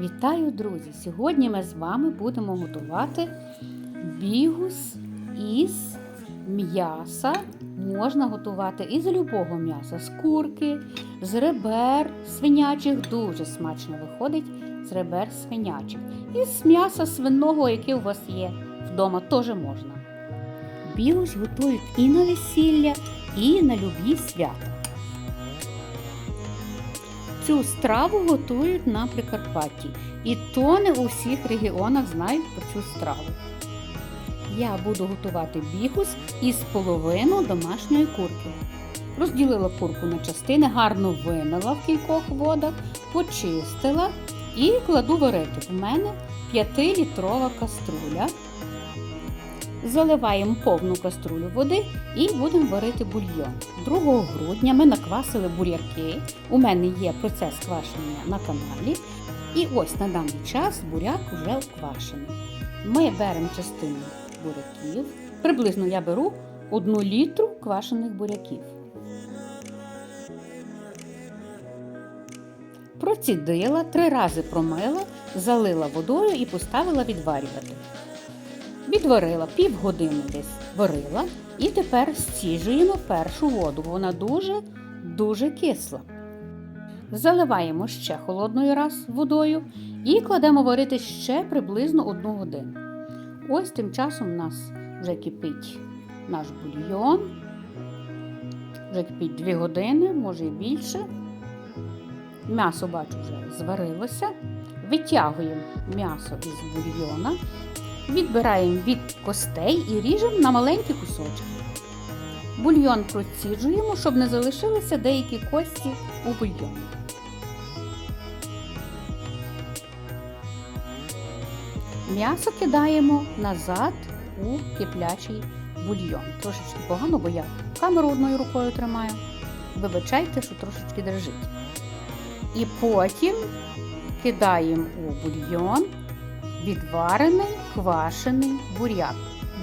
Вітаю, друзі! Сьогодні ми з вами будемо готувати бігус із м'яса. Можна готувати із любого м'яса, з курки, з ребер свинячих. Дуже смачно виходить з ребер свинячих. І з м'яса свиного, яке у вас є вдома, теж можна. Бігус готують і на весілля, і на любі свята. Цю страву готують на Прикарпатті. І то не у всіх регіонах знають про цю страву. Я буду готувати бігус із половину домашньої курки. Розділила курку на частини, гарно вимила в кількох водах, почистила і кладу варити. У мене 5-літрова каструля. Заливаємо повну каструлю води і будемо варити бульйон. 2 грудня ми наквасили буряки. У мене є процес квашення на каналі. І ось на даний час буряк вже вквашений. Ми беремо частину буряків. Приблизно я беру 1 літру квашених буряків. Процідила, три рази промила, залила водою і поставила відварювати. Відварила півгодини десь варила і тепер стіжуємо першу воду. Вона дуже-дуже кисла. Заливаємо ще холодною раз водою і кладемо варити ще приблизно одну годину. Ось тим часом у нас вже кипить наш бульйон. Вже кипить 2 години, може і більше. М'ясо, бачу, вже зварилося. Витягуємо м'ясо із бульйона. Відбираємо від костей і ріжемо на маленькі кусочки. Бульйон проціджуємо, щоб не залишилися деякі кості у бульйоні. М'ясо кидаємо назад у киплячий бульйон. Трошечки погано, бо я камеру одною рукою тримаю. Вибачайте, що трошечки дрожить. І потім кидаємо у бульйон відварений квашений буряк.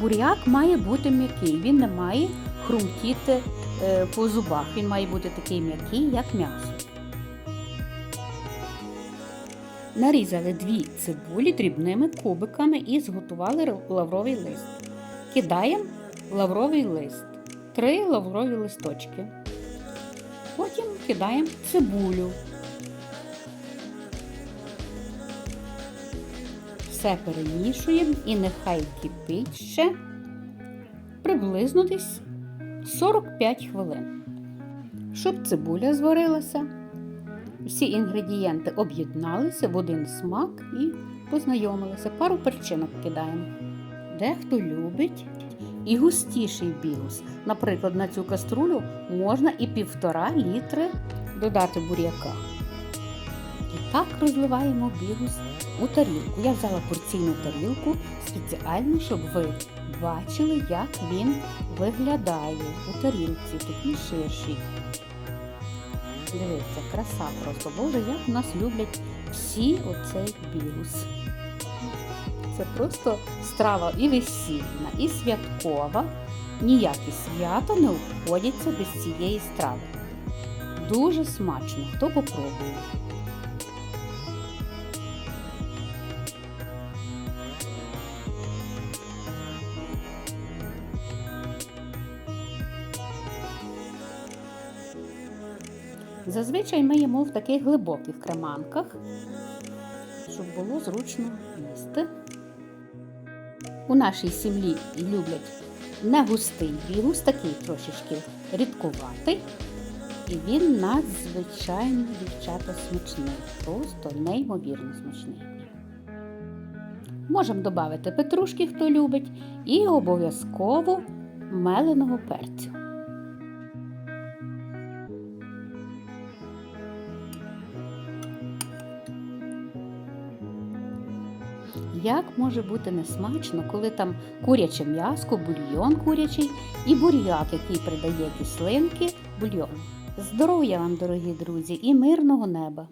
Буряк має бути м'який, він не має хрумтіти е, по зубах. Він має бути такий м'який, як м'ясо. Нарізали дві цибулі дрібними кубиками і зготували лавровий лист. Кидаємо лавровий лист, три лаврові листочки. Потім кидаємо цибулю. Все перемішуємо і нехай кипить ще приблизно десь 45 хвилин. Щоб цибуля зварилася, всі інгредієнти об'єдналися в один смак і познайомилися. Пару перчинок кидаємо. Дехто любить і густіший бігус. Наприклад, на цю каструлю можна і півтора літри додати буряка. Так розливаємо бігус у тарілку. Я взяла порційну тарілку спеціально, щоб ви бачили, як він виглядає у тарілці, такий ширший. Дивіться, краса просто, боже, як нас люблять всі оцей бігус. Це просто страва і весільна, і святкова. Ніякі свята не обходяться без цієї страви. Дуже смачно, хто попробує. Зазвичай ми їмо в таких глибоких креманках, щоб було зручно їсти. У нашій сім'ї люблять не густий бігус, такий трошечки рідкуватий. І він надзвичайно, дівчата, смачний, просто неймовірно смачний. Можемо додати петрушки, хто любить, і обов'язково меленого перцю. Як може бути несмачно, коли там куряче м'яско, бульйон курячий і буряк, який придає кислинки бульйон. Здоров'я вам, дорогі друзі, і мирного неба!